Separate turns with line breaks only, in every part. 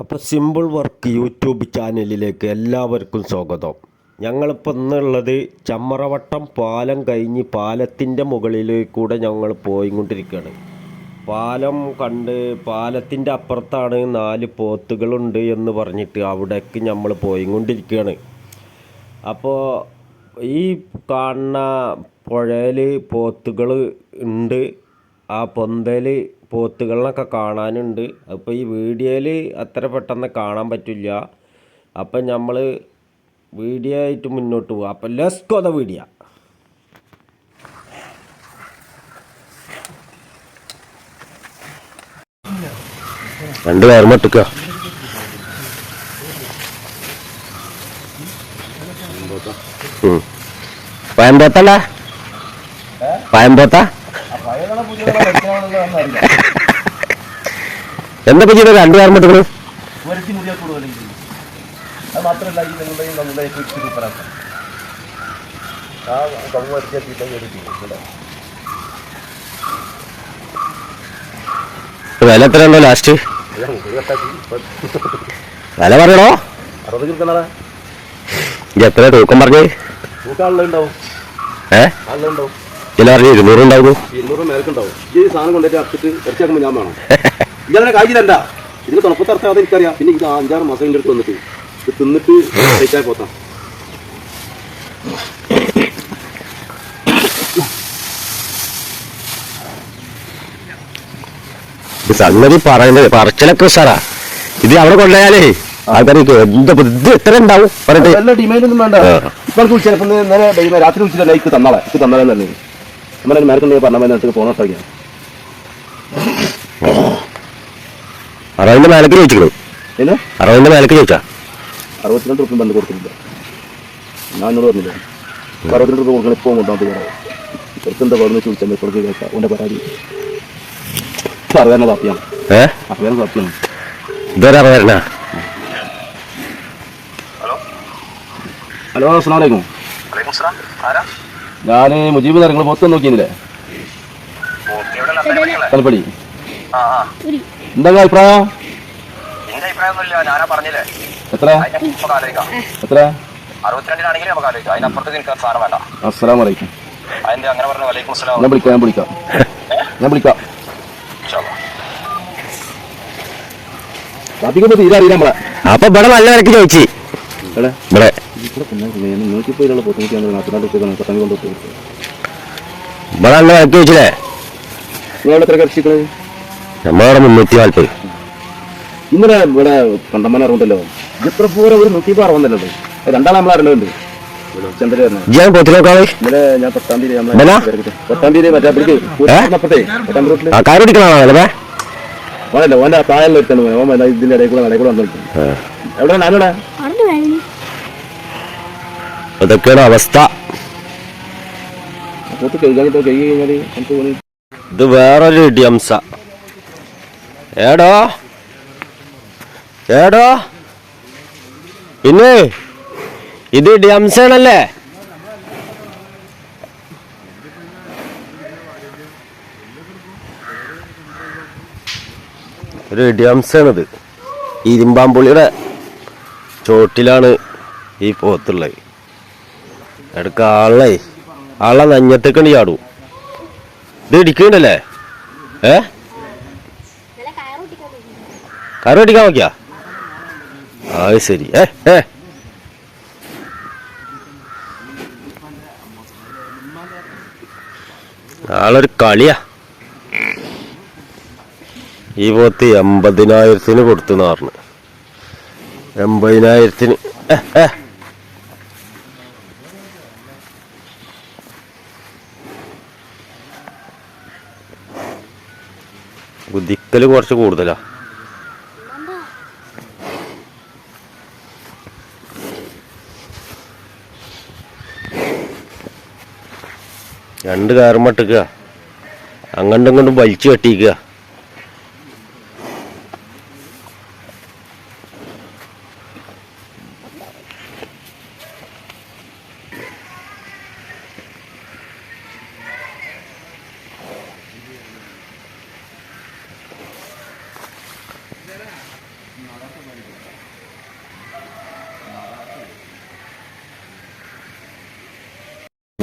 അപ്പോൾ simple work YouTube ചാനലിലേക്ക് എല്ലാവർക്കും സ്വാഗതം. ഞങ്ങളിപ്പോൾ ഇന്നുള്ളത് ചമ്മറവട്ടം പാലം കഴിഞ്ഞ് പാലത്തിന്റെ മുകളിലേക്കൂടെ ഞങ്ങൾ പോയിക്കൊണ്ടിരിക്കുകയാണ്. പാലം കണ്ട് പാലത്തിന്റെ അപ്പുറത്താണ് നാല് പോത്തുകളുണ്ട് എന്ന് പറഞ്ഞിട്ട് അവിടേക്ക് നമ്മൾ പോയിക്കൊണ്ടിരിക്കുകയാണ്. അപ്പോൾ ഈ കാണുന്ന പുഴയിൽ പോത്തുകൾ ഉണ്ട്. ആ പൊന്തയിൽ പോത്തുകളിനൊക്കെ കാണാനുണ്ട്. അപ്പോൾ ഈ വീഡിയോയിൽ അത്ര പെട്ടെന്ന് കാണാൻ പറ്റില്ല. അപ്പം നമ്മൾ വീഡിയോ ആയിട്ട് മുന്നോട്ട് പോകാം അപ്പം ലെസ്കോ ദ വീഡിയോ രണ്ട് പേർമ ഇട്ടുക്ക പയമ്പോത്തല്ല പയമ്പോത്ത എന്താ ചെയ്ത രണ്ട് പേർമ
പറ്റുന്നത് അത് മാത്രമല്ല ഈ നിങ്ങളുടെയും നമ്മുടെയും കുറിച്ച് സൂപ്പറാക്കാം ആ
വില എത്ര ഉണ്ടോ ലാസ്റ്റ് വില പറയണോ?
അറുപത്
എത്ര തൂക്കം പറഞ്ഞേ
ആളുണ്ടാവും
ഏ?
ആളുണ്ടാവും
ചില പറഞ്ഞു ഇരുന്നൂറ് ഉണ്ടായിരുന്നു
ഇരുന്നൂറ് മേൽക്കുണ്ടാവും. ഈ സാധനം കൊണ്ടിട്ട് അടച്ചിട്ട് ഇറച്ചിയാക്കുമ്പോൾ ഞാൻ വേണം. ഇതങ്ങനെ കാഴ്ചയിലല്ല ഇതിന് തണുപ്പത്ത് ഇറച്ചാതെ എനിക്കറിയാം. പിന്നെ ഇത് അഞ്ചാറ് മാസം എന്റെ അടുത്ത് വന്നിട്ട്. ഇത് തിന്നിട്ട് കഴിച്ചാൽ പോത്താം.
സംഗതി പറയുന്നത് പറച്ചിലൊക്കെ ഉഷാറാ. ഇത് അവിടെ കൊണ്ടുപോയാലേ ആൾക്കാർക്ക് എന്താ ഇത് എത്ര ഉണ്ടാവും? പറഞ്ഞിട്ട്
ഡിമാൻഡൊന്നും വേണ്ട. ഇപ്പോൾ വിളിച്ചാൽ ഇപ്പം നേരെ രാത്രി വിളിച്ചില്ല ലൈക്ക് തന്നാളെ. ഇത് തന്നാളെ തന്നെ നമ്മളെ മേൽക്കുണ്ടെങ്കിൽ പറഞ്ഞ നേരത്തേക്ക് പോകണം സാധിക്കാം
അറുപതിന്റെ മേലക്ക്
ചോദിച്ചു
അറുപതിന്റെ മേലക്ക് ചോദിച്ചാ.
അറുപത്തിരണ്ട് റുപ്യ ബന്ധം കൊടുത്തിട്ടില്ല ഞാൻ എന്നോട് പറഞ്ഞില്ല? അറുപത്തിരണ്ട് റുപ്യ കൊടുക്കണം ഇപ്പോൾ കൊണ്ടാൻ തയ്യാറാവും ചെറുക്കെന്താ പറഞ്ഞു ചോദിച്ചാൽ കൊടുക്കുക കേൾക്കാം. അവന്റെ പരാതി. അറിയാൻ താപ്തിയാണ്
ഏ?
അറിയാൻ താപ്തിയാണ്
ഇതൊരു അറുപതിനാ
ഹലോ? അസ്സാം വലൈക്കും ഞാൻ മുജീബ് നിങ്ങൾ മൊത്തം നോക്കിയില്ലേ തലപ്പടി. എന്താ അഭിപ്രായം?
എന്റെ അഭിപ്രായമൊന്നുമില്ല ഞാനാ പറഞ്ഞില്ലേ?
എത്ര?
അതിന്റെ നമുക്ക് ആലോചിക്കാം.
എത്ര?
അറുപത്തിരണ്ടിനാണെങ്കിലും നമുക്ക് ആലോചിക്കാം. അതിനപ്പുറത്തേക്ക് എനിക്ക് സാധനം വേണ്ട.
അസ്സലാം വലൈക്കും
അതിന്റെ അങ്ങനെ പറഞ്ഞു വലൈക്കും അസ്സലാം.
ഞാൻ വിളിക്കാം ഞാൻ വിളിക്കാം. ഞാൻ വിളിക്കാം.
ഇൻഷാ അല്ലാ.
താപ്പിക്ക് തീരെ അറിയില്ല നമ്മളെ.
അപ്പൊ ഇവിടെ നല്ല വിലക്ക് ചോദിച്ചു. ഇവിടെ.
നോക്കിയപ്പോൾ ഇതിലുള്ള പൊത്തുനൂറ്റിയാണ് നാൽപ്പത്തിനാല് റുപ്യ പത്തമ്പത് കൊണ്ട് കൊടുത്തു
ഇവിടെ വിലക്ക് ചോദിച്ചില്ലേ
നിങ്ങളവിടെ എത്ര കർഷിക്കൾ
നമ്മളവിടെ മുന്നൂറ്റി നാൽപ്പത്
ഇന്നലെ ഇവിടെ കണ്ടമാനം അറിവുണ്ടല്ലോ. എത്ര പൂര ഒരു നൂറ്റിപ്പോ അറുപതല്ലോ രണ്ടാളെ നമ്മൾ അറിയുന്നുണ്ട് ചന്ദ്ര
ഇജ്ജാൻ പോത്തി
ഇന്നലെ ഞാൻ പത്താം തീയതി പത്താം തീയതി മറ്റേ അപ്പുറത്തെ പത്താം റൂട്ടിൽ
ആ കാര്യം പിടിക്കണോ അല്ലേ
ഓനല്ല ഓന്റെ താഴെ ഒരുത്തണ് ഓൻ ഇതിന്റെ ഇടയിൽ കൂടെ നടക്കൂടെ വന്നിട്ടുണ്ട്. വന്നിട്ട് എവിടെ ഞാനിവിടെ
അതൊക്കെയാണ് അവസ്ഥ. ഇത് വേറൊരു ഇടിയംസ. ഏടോ? ഏടോ? പിന്നെ ഇത് ഇടിയംസാണല്ലേ ഒരു ഇടിയംസാണിത് ഇരുമ്പാമ്പുള്ളിയുടെ ചോട്ടിലാണ് ഈ പോത്തുള്ളത്. എടുക്ക ആളെ. ആളെ നഞ്ഞത്തേക്കണ്ട് ചാടു ഇത് ഇടിക്കണ്ടല്ലേ ഏ? കറി അടിക്കാൻ നോക്കിയാ? അത് ശരി. ഏ ഏ. ആളൊരു കളിയാ. ഈ പോത്ത് എൺപതിനായിരത്തിന് കൊടുത്തു പറഞ്ഞു. എൺപതിനായിരത്തിന്. ഏ ഏ. കുതിക്കൽ കുറച്ച് കൂടുതലാ. രണ്ട് കാറുമട്ടിക്കുക അങ്ങോട്ടും ഇങ്ങോട്ടും വലിച്ചു കെട്ടിക്കുക.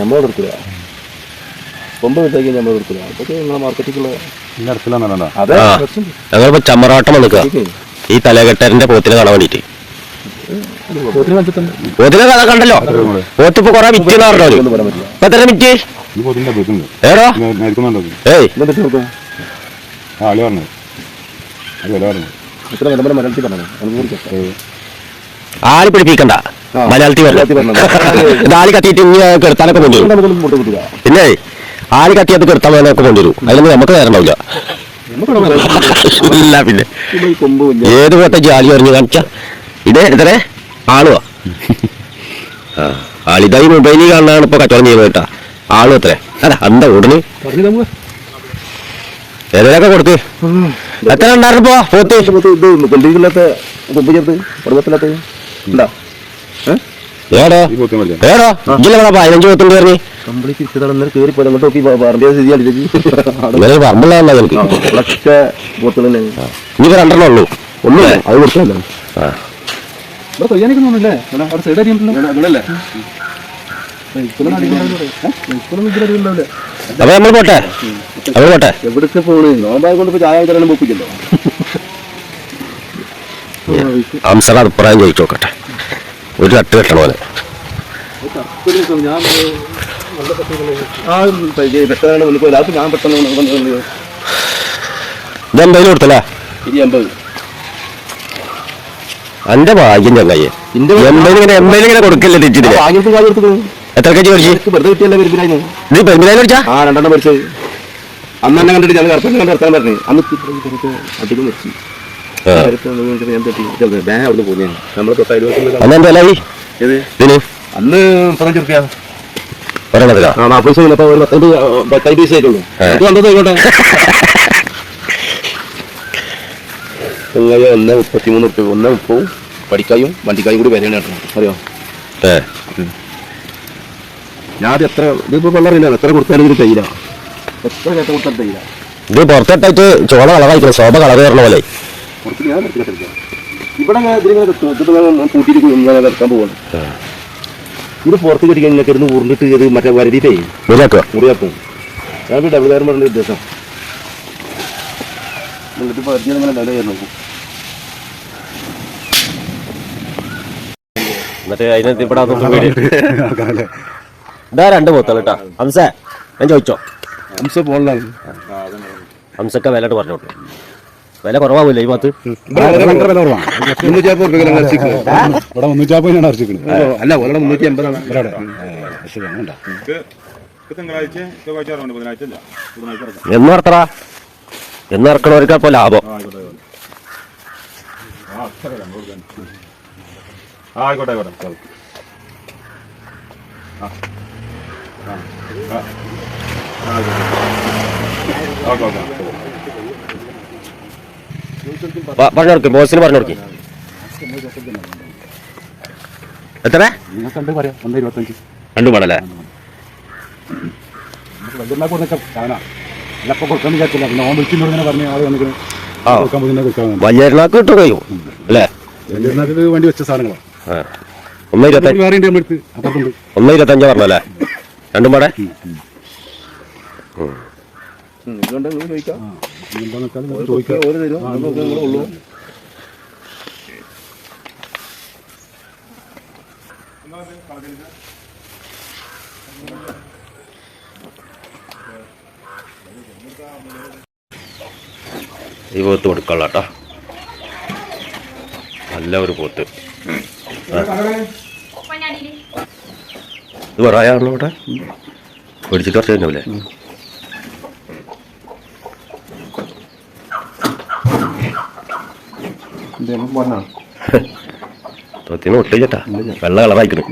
നമ്മൾ എടുക്കില്ല കൊമ്പ് വിട്ടേക്ക് നമ്മൾ എടുക്കില്ല അതൊക്കെ നിങ്ങളെ
അടുത്തില്ലാന്നല്ലോ
അതെ.
ഞങ്ങളിപ്പോ ചമ്മറാട്ടം വന്നിക്കുക ഈ തലകെട്ടറിന്റെ പോത്തിനെ കാണാൻ വേണ്ടിട്ട്. പോത്തിനെ കഥ കണ്ടല്ലോ. പോത്തിപ്പോ കൊറേ വിറ്റ് ഇപ്പൊ എത്ര വിറ്റ് ഏയ്. ആര് പിടിപ്പിക്കണ്ട. മലയാളത്തിൽ വരണം. ആലി കത്തിയിട്ട് ഇനി കെടുത്താനൊക്കെ കൊണ്ടുവരും. പിന്നെ ആര് കത്തിയത് കെടുത്താൻ വേണമൊക്കെ കൊണ്ടുവരും. അതിലൊന്നും നമുക്ക് നേരം ഇല്ല പിന്നെ. ഏത് പോട്ടെ ജാലി പറഞ്ഞു കാണിച്ച ഇതേ എത്ര ആളുവാ. ആളിതായി മൊബൈലിൽ കാണാനാണ് ഇപ്പൊ കച്ചവടം ചെയ്യുന്നത് കേട്ടാ. ആളും എത്ര അല്ല എന്താ ഉടനെ? ഏതൊക്കെ കൊടുത്ത്. എത്ര ഉണ്ടായിരുന്നു പോത്ത്.
കൊണ്ടിരിക്കില്ലാത്ത കൊമ്പ് ചേർത്ത് പർവത്തില്ലാത്ത ഉണ്ടാ
ഏടോ? പതിനഞ്ച്
കയറി
എനിക്ക് രണ്ടെണ്ണം ഉള്ളൂ.
ഒന്നും അത് കൊടുക്കണല്ലോ
ആ.
ഇവിടെ കൊയ്യാനിക്കൊന്നുമില്ലേ അവിടെ സൈഡ് അടിയുണ്ടല്ലോ.
അപ്പൊ നമ്മൾ പോട്ടെ? നമ്മൾ പോട്ടെ?
എവിടൊക്കെ പോണ്? നോമ്പായ കൊണ്ട് ഇപ്പൊ ചായ തരാനും പൊപ്പിച്ചല്ലോ
അംസറ അഭിപ്രായം ചോദിച്ചു നോക്കട്ടെ. ഒരു കട്ട് കെട്ടണ പോലെ
വന്ന്
ഇതെന്തായാലും കൊടുത്തല്ലേ? അന്റെ ഭാഗ്യം ചങ്ങായി. എൺപതിന് ഇങ്ങനെ എൺപതിന് ഇങ്ങനെ കൊടുക്കില്ല
എടുത്തു
എത്ര ഇത്
ആ രണ്ടെണ്ണം അന്ന് തന്നെ കണ്ടിട്ട് ഞാൻ കറുപ്പം കണ്ടിട്ട് ഇറക്കാൻ പറഞ്ഞു. അന്ന് അധികം വെച്ചു
അന്ന്
റുപ്യ ആ നാൽപ്പത് ഒരു പത്തഞ്ച് പത്തഞ്ച് ആയിട്ടുള്ളൂ. കണ്ടത് ആയിക്കോട്ടെ ചങ്ങായി ഒന്ന് മുപ്പത്തിമൂന്ന് റുപ്യ ഒന്ന് മുപ്പവും പഠിക്കായും വണ്ടിക്കായും കൂടി കേട്ടോ. അറിയോ? ഞാൻ എത്ര ഇതിപ്പോ വെള്ളറിയില്ല എത്ര കൊടുത്താലും ഇത് തയ്യില്ല എത്ര കേട്ട കൊടുത്താലും തയ്യില്ല
ഇത് പുറത്തിട്ടായിട്ട് ചോള കളറായിക്കണം ശോഭ കളറ് വരണ പോലെ.
കുറച്ച് ഞാൻ നിർത്തിയിട്ടില്ല. ഇവിടെ ഇതിലിങ്ങനെ കിട്ടും ഇതിപ്പോ ഞാൻ കൂട്ടിയിട്ട് ഇങ്ങനെ കിടക്കാൻ പോവാണ്. ഇത് പുറത്ത് കടിക്കാൻ ഇങ്ങനെ കിടന്ന് ഉരുണ്ടിട്ട് ഇത് മറ്റേ വരടിയിട്ടേ മുറിയാക്കും. ഞാൻ ഇപ്പോൾ ഡബിൾ കാരം പറഞ്ഞ ഉദ്ദേശം. എന്നിട്ട് പറഞ്ഞാൽ ഇങ്ങനെ നില നോക്കും.
എന്നിട്ട് അതൊന്നും പേടി ഇതാ രണ്ട് പോത്തൾ കേട്ടാ ഹംസേ ഞാൻ ചോദിച്ചോ?
ഹംസ പോളിലാണ്
ഹംസക്ക വിലട്ട് പറഞ്ഞോട്ടെ വില കുറവാവില്ല ഈ ഭാഗത്ത്?
ഇവിടെ മുന്നൂറ്റാപ്പതിനാണ്
അല്ല ഒരാളെ മുന്നൂറ്റി എൺപതാണ്
എന്ന് നടത്തറ എന്ന് ഇറക്കണവർക്കപ്പോ ലാഭം.
ആ ആയിക്കോട്ടെ ആയിക്കോട്ടെ. ആ ആ ഓക്കെ ഓക്കെ.
പറഞ്ഞു കൊടുക്കും ബോസിന് പറഞ്ഞു എത്ര രണ്ടു വേണല്ലേ?
നമുക്ക് വലിയ കൊടുക്കാൻ സാധനം അല്ലപ്പോൾ കൊടുക്കാൻ വിചാരിച്ചില്ല പിന്നെ ഓൻ വിളിച്ചിട്ട് ഇങ്ങനെ പറഞ്ഞ് ആൾ വന്നിട്ട്
ആ.
കൊടുക്കാൻ പോകുന്ന കൊടുക്കാൻ
വലിയ എണ്ണാക്ക് കിട്ടും കഴിയും അല്ലേ
വെച്ച
പറഞ്ഞല്ലേ? രണ്ടും പാടെ?
ഇതുകൊണ്ട് നിങ്ങൾ ചോദിക്കാം.
എന്താണെന്ന് വെച്ചാൽ
ഓരോ തരും. നമുക്ക് നിങ്ങളെ ഉള്ളൂ.
ഈ പോത്ത് കൊടുക്കാനുള്ള കേട്ടോ. നല്ല ഒരു പോത്ത്. ഇത് പറയാറുള്ളൂ ഇവിടെ? പിടിച്ചിട്ട് കുറച്ച് കഴിഞ്ഞല്ലേ തൊത്തിന് ഒട്ടിച്ചേട്ടാ. വെള്ള കളറായിക്കണ്.